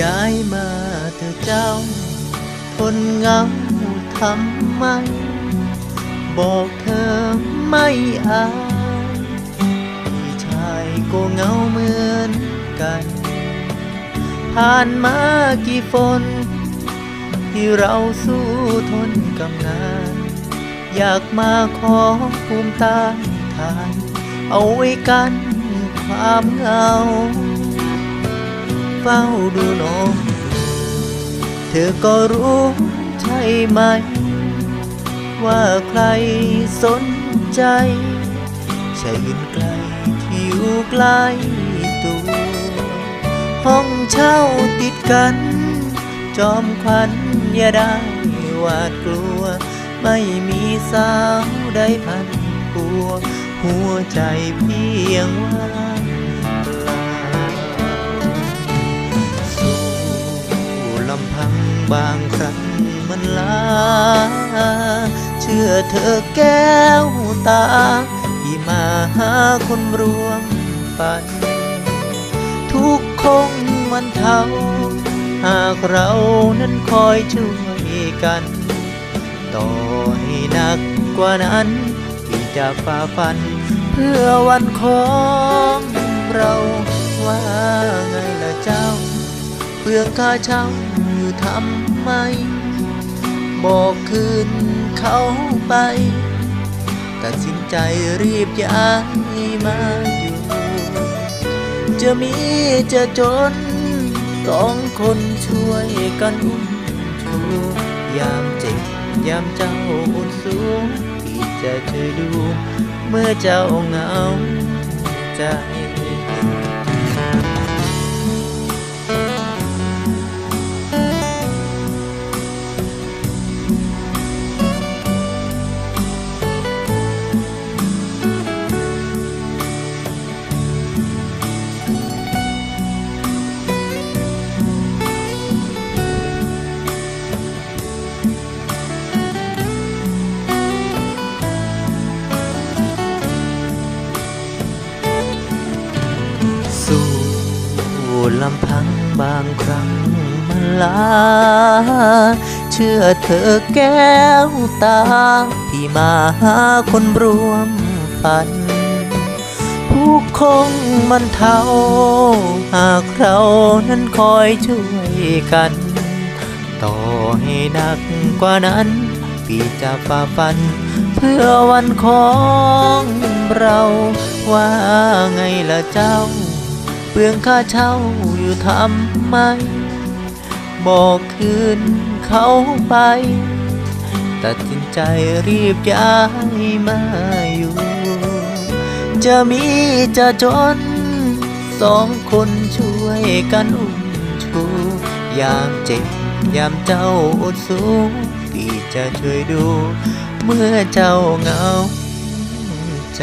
ย้ายมาเธอเจ้า ทนเหงาทำไม บอกเธอไม่อายพี่ชายก็เหงาเหมือนกัน ผ่านมากี่ฝนที่เราสู้ทนกับงาน อยากมาขอภูมิต้านทาน เอาไว้กันความเหงา เฝ้าดูน้องเธอก็รู้ใช่ไหม ว่าใครสนใจ ใช่ยืนไกลที่อยู่ใกล้ตัว ห้องเช่าติดกัน จอมขวัญอย่าได้หวาดกลัว ไม่มีสาวใดพันปัว หัวใจเพียงว่า บางครั้งมันลา เชื่อเธอแก้วตาที่มาหาคนรวมฝัน ทุกคงมันเท่าหากเรานั้นคอยช่วยกัน ต่อให้หนักกว่านั้น ที่จะฝ่าฟัน เพื่อวันของเราว่าไงล่ะเจ้าเปลืองค่าเช่า ทำไม บอกคืนเขาไป ตัดสินใจรีบย้ายมาอยู่ จะมีจะจนสองคนช่วยกันอุ้มชูยามเจ็บยามเจ้าอดสูงที่จะช่วยดู เมื่อเจ้าเหงาใจ ลำพังบางครั้งมันลา เชื่อเธอแก้วตา ที่มาหาคนรวมฝัน ผู้คงมันเท่าหากเรานั้นคอยช่วยกัน ต่อให้หนักกว่านั้น พี่จะฝ่าฟัน เพื่อวันของเราว่าไงล่ะเจ้า เปลืองค่าเช่าอยู่ทำไม บอกคืนเขาไป ตัดสินใจรีบย้ายมาอยู่ จะมีจะจน สองคนช่วยกันอุ้มชู ยามเจ็บ ยามเจ้าอดสูพี่จะช่วยดู เมื่อเจ้าเหงาใจ